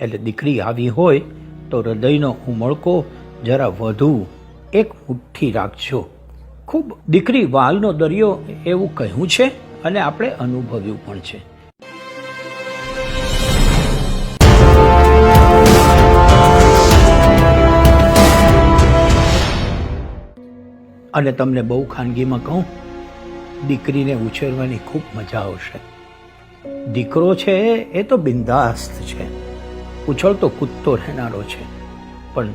એટલે દીકરી આવી હોય તો હૃદયનો ઉમળકો જરા વધુ એક મુઠ્ઠી રાખજો. ખૂબ દીકરી વાલનો દરિયો એવું કહ્યું છે અને આપણે અનુભવ્યું પણ છે. અને તમને બહુ ખાનગીમાં કહું, દીકરીને ઉછેરવાની ખૂબ મજા આવશે. દીકરો છે એ તો બિંદાસ્ત છે. ઉછળતો કૂદતો રહેનારો છે. પણ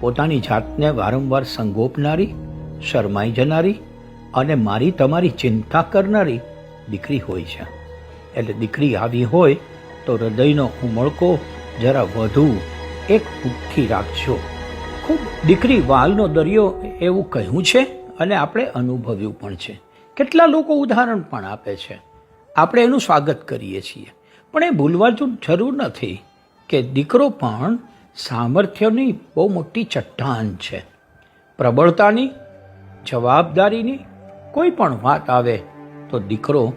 પોતાની જાતને વારંવાર સંગોપનારી, શરમાઈ જનારી અને મારી તમારી ચિંતા કરનારી દીકરી હોય છે. એટલે દીકરી આવી હોય તો હૃદયનો ઉમળકો જરા વધુ એક મુઠ્ઠી રાખજો. ખૂબ દીકરી વાલનો દરિયો એવું કહ્યું છે અને આપણે અનુભવ્યું પણ છે. કેટલા લોકો ઉદાહરણ પણ આપે છે. આપણે એનું સ્વાગત કરીએ છીએ. પણ એ ભૂલવા જરૂર નથી. કે દીકરો પણ સામર્થ્યની બહુ મોટી ચટ્ટાન છે. પ્રબળતાની, જવાબદારીની કોઈ પણ વાત આવે તો દીકરો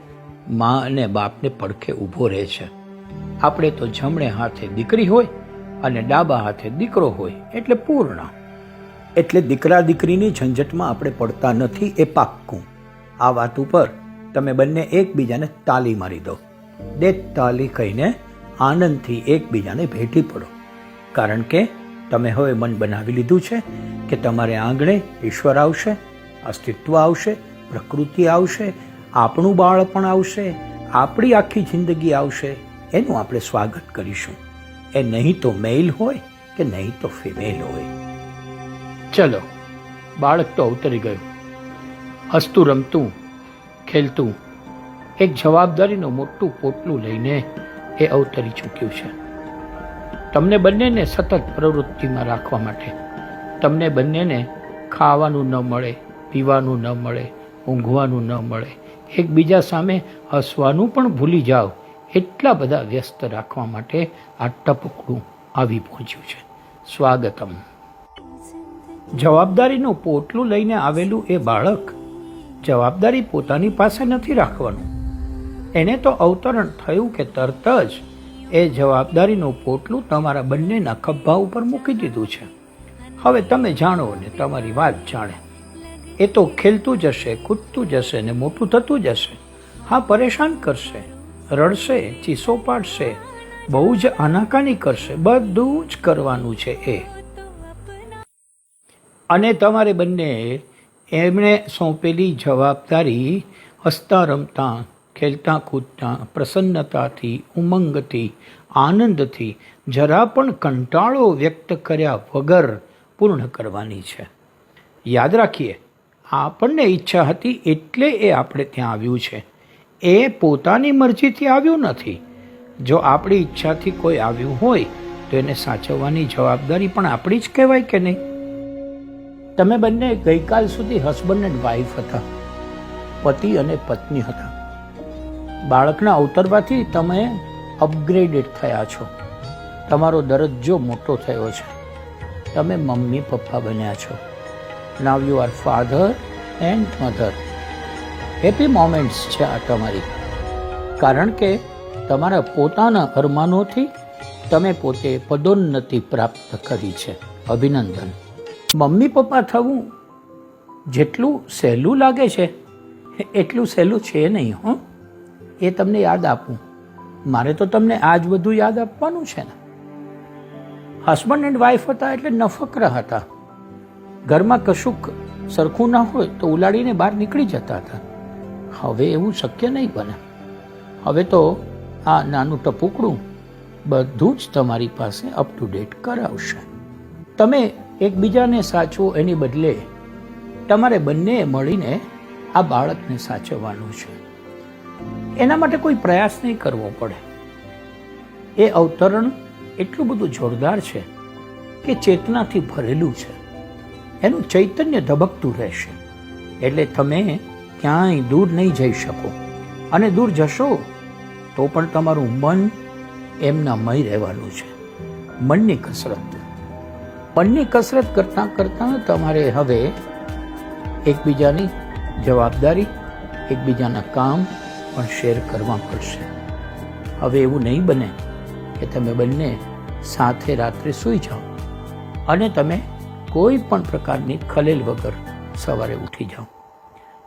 મા અને બાપને પડખે ઊભો રહે છે. આપણે તો જમણે હાથે દીકરી હોય અને ડાબા હાથે દીકરો હોય એટલે પૂર્ણ. એટલે દીકરા દીકરીની ઝંઝટમાં આપણે પડતા નથી એ પાક્કું. આ વાત ઉપર તમે બંને એકબીજાને તાલી મારી દો. દે તાલી કહીને આનંદથી એકબીજાને ભેટી પડો. કારણ કે તમે હવે મન બનાવી લીધું છે કે તમારે આંગણે ઈશ્વર આવશે, અસ્તિત્વ આવશે, પ્રકૃતિ આવશે, આપણું બાળપણ આવશે, આપણી આખી જિંદગી આવશે, એનું આપણે સ્વાગત કરીશું. એ નહીં તો મેલ હોય કે નહીં તો ફિમેલ હોય. ચલો, બાળક તો અવતરી ગયું. હસતું, રમતું, ખેલતું, એક જવાબદારીનું મોટું પોટલું લઈને એ અવતરી ચૂક્યું છે. તમને બંનેને સતત પ્રવૃત્તિમાં રાખવા માટે. તમને બંનેને ખાવાનું ન મળે, પીવાનું ન મળે, ઊંઘવાનું ન મળે. એકબીજા સામે હસવાનું પણ ભૂલી જાઓ. એટલા બધા વ્યસ્ત રાખવા માટે આ ટપકડું આવી પહોંચ્યું છે. સ્વાગતમ. જવાબદારીનું પોટલું લઈને આવેલું એ બાળક જવાબદારી પોતાની પાસે નથી રાખવાનું. એને તો અવતરણ થયું કે તરત જ એ જવાબદારીનું પોટલું તમારા બંનેના ખભા ઉપર મૂકી દીધું છે. હવે તમે જાણો ને તમારી વાત જાણે. એ તો ખેલતું જશે, કૂદતું જશે ને મોટું થતું જશે. હા, પરેશાન કરશે, રડશે, ચીસો પાડશે, બહુ જ આનાકાની કરશે, બધું જ કરવાનું છે એ. અને તમારે બંને એમણે સોંપેલી જવાબદારી હસતા રમતા ખેલતા કૂદતા, પ્રસન્નતાથી, ઉમંગથી, આનંદથી, જરા પણ કંટાળો વ્યક્ત કર્યા વગર પૂર્ણ કરવાની છે. યાદ રાખીએ, આપણને ઈચ્છા હતી એટલે એ આપણે ત્યાં આવ્યું છે. એ પોતાની મરજીથી આવ્યું નથી. જો આપણી ઈચ્છાથી કોઈ આવ્યું હોય, તો એને સાચવવાની જવાબદારી પણ આપણી જ કહેવાય કે નહીં? તમે બંને ગઈકાલ સુધી હસબન્ડ એન્ડ વાઈફ હતા. પતિ અને પત્ની હતા. બાળકના અવતરવાથી તમે અપગ્રેડેડ થયા છો. તમારો દરજ્જો મોટો થયો છે. તમે મમ્મી, પપ્પા બન્યા છો. Now you are father and mother happy moments છે આ તમારી. કારણ કે તમારા પોતાના અરમાનોથી તમે પોતે પદોન્નતિ પ્રાપ્ત કરી છે. અભિનંદન. મમ્મી, પપ્પા થવું જેટલું સહેલું લાગે છે, એટલું સહેલું છે નહીં, હં. એ તમને યાદ આપું. મારે તો તમને આ જ બધું યાદ આપવાનું છે ને. હસબન્ડ એન્ડ વાઈફ હતા એટલે નફકરા હતા. ઘરમાં કશુંક સરખું ના હોય તો ઉલાડીને બહાર નીકળી જતા હતા. હવે એવું શક્ય નહીં બને. હવે તો આ નાનું ટપુકડું બધું જ તમારી પાસે અપ ટુ ડેટ કરાવશે. તમે એકબીજાને સાચવો એની બદલે તમારે બંને મળીને આ બાળકને સાચવવાનું છે. એના માટે કોઈ પ્રયાસ નહીં કરવો પડે. એ અવતરણ એટલું બધું જોરદાર છે કે ચેતનાથી ભરેલું છે. એનું ચૈતન્ય ધબકતું રહેશે. એટલે તમે ક્યાંય દૂર નહીં જઈ શકો. અને દૂર જશો તો પણ તમારું મન એમના મય રહેવાનું છે. મનની કસરત. મનની કસરત કરતાં કરતાં તમારે હવે એકબીજાની જવાબદારી, એકબીજાના કામ પણ શેર કરવા પડશે. હવે એવું નહીં બને કે તમે બંને સાથે રાત્રે સૂઈ જાઓ અને તમે કોઈ પણ પ્રકારની ખલેલ વગર સવારે ઉઠી જાઓ.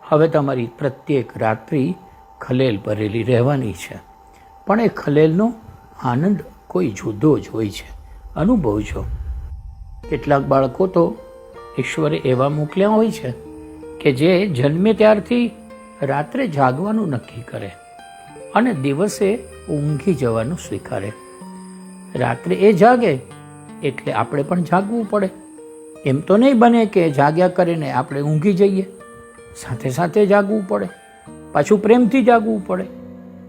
હવે તમારી પ્રત્યેક રાત્રિ ખલેલ ભરેલી રહેવાની છે. પણ એ ખલેલનો આનંદ કોઈ જુદો જ હોય છે. અનુભવજો. કેટલાક બાળકો તો ઈશ્વરે એવા મોકલ્યા હોય છે કે જે જન્મે ત્યારથી રાત્રે જાગવાનું નક્કી કરે અને દિવસે ઊંઘી જવાનું સ્વીકારે. રાત્રે એ જાગે એટલે આપણે પણ જાગવું પડે. એમ તો નહીં બને કે જાગ્યા કરીને આપણે ઊંઘી જઈએ. સાથે સાથે જાગવું પડે. પાછું પ્રેમથી જાગવું પડે.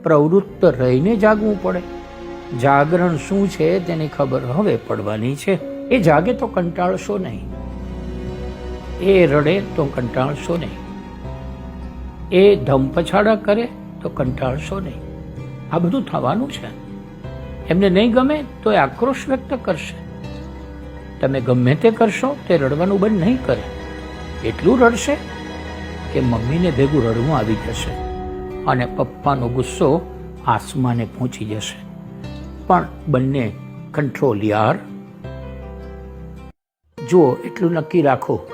પ્રવૃત્ત રહીને જાગવું પડે. જાગરણ શું છે તેની ખબર હવે પડવાની છે. એ જાગે તો કંટાળશો નહીં. એ રડે તો કંટાળશો નહીં. એ ધમપછાડા કરે તો કંટાળશો નહીં. આ બધું થવાનું છે. એમને નહીં ગમે તો એ આક્રોશ વ્યક્ત કરશે. તમે ગમે તે કરશો તે રડવાનું બંધ નહીં કરે. એટલું રડશે કે મમ્મીને ભેગું રડવું આવી જશે અને પપ્પાનો ગુસ્સો આસમાને પહોંચી જશે. પણ બંને કંટ્રોલ યાર. જુઓ, એટલું નક્કી રાખો.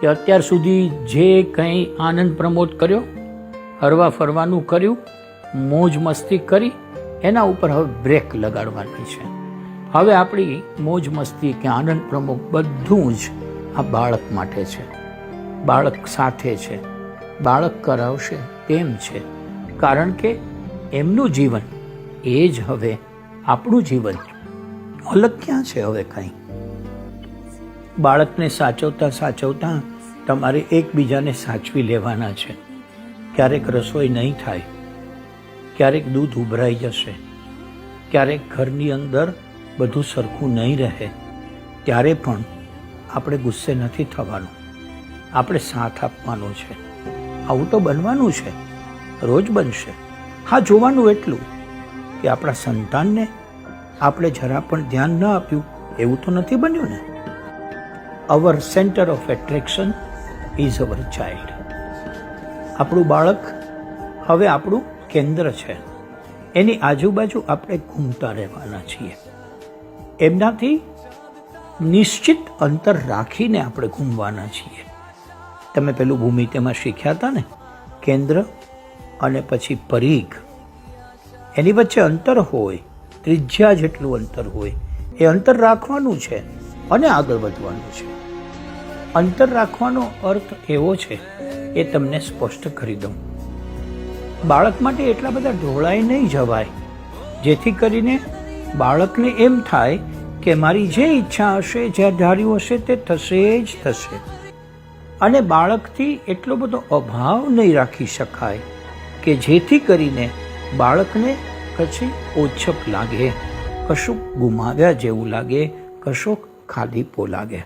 કે અત્યાર સુધી જે કંઈ આનંદ પ્રમોદ કર્યો, હરવા ફરવાનું કર્યું, મોજ મસ્તી કરી, એના ઉપર હવે બ્રેક લગાડવાની છે. હવે આપણી મોજ મસ્તી કે આનંદ પ્રમોદ બધું જ આ બાળક માટે છે. બાળક સાથે છે. બાળક કરાવશે તેમ છે. કારણ કે એમનું જીવન એ જ હવે આપણું જીવન. અલગ ક્યાં છે હવે કંઈ? બાળકને સાચવતા સાચવતા તમારે એકબીજાને સાચવી લેવાના છે. ક્યારેક રસોઈ નહીં થાય, ક્યારેક દૂધ ઉભરાઈ જશે, ક્યારેક ઘરની અંદર બધું સરખું નહીં રહે, ત્યારે પણ આપણે ગુસ્સે નથી થવાનું. આપણે સાથ આપવાનો છે. આવું તો બનવાનું છે. રોજ બનશે. હા, જોવાનું એટલું કે આપણા સંતાનને આપણે જરા પણ ધ્યાન ન આપ્યું, એવું તો નથી બન્યું ને? Our centre of attraction is our child આપણું બાળક હવે આપણું કેન્દ્ર છે. એની આજુબાજુ આપણે ઘૂમતા રહેવાના છીએ. એમનાથી નિશ્ચિત અંતર રાખીને આપણે ઘૂમવાના છીએ. તમે પેલું ભૂમિ તેમાં શીખ્યા હતા ને? કેન્દ્ર અને પછી પરીઘ. એની વચ્ચે અંતર હોય, ત્રિજ્યા જેટલું અંતર હોય, એ અંતર રાખવાનું છે. અને આગળ વધવાનું છે. અંતર રાખવાનો અર્થ એવો છે એ તમને સ્પષ્ટ કરી દઉં. બાળક માટે એટલા બધા ઢોળાઈ નહીં જવાય, જેથી કરીને બાળકને એમ થાય કે મારી જે ઈચ્છા હશે, જે ધાર્યું હશે તે થશે જ થશે. અને બાળકથી એટલો બધો અભાવ નહીં રાખી શકાય કે જેથી કરીને બાળકને પછી ઓછપ લાગે, કશુંક ગુમાવ્યા જેવું લાગે, કશુંક ખાલીપો લાગે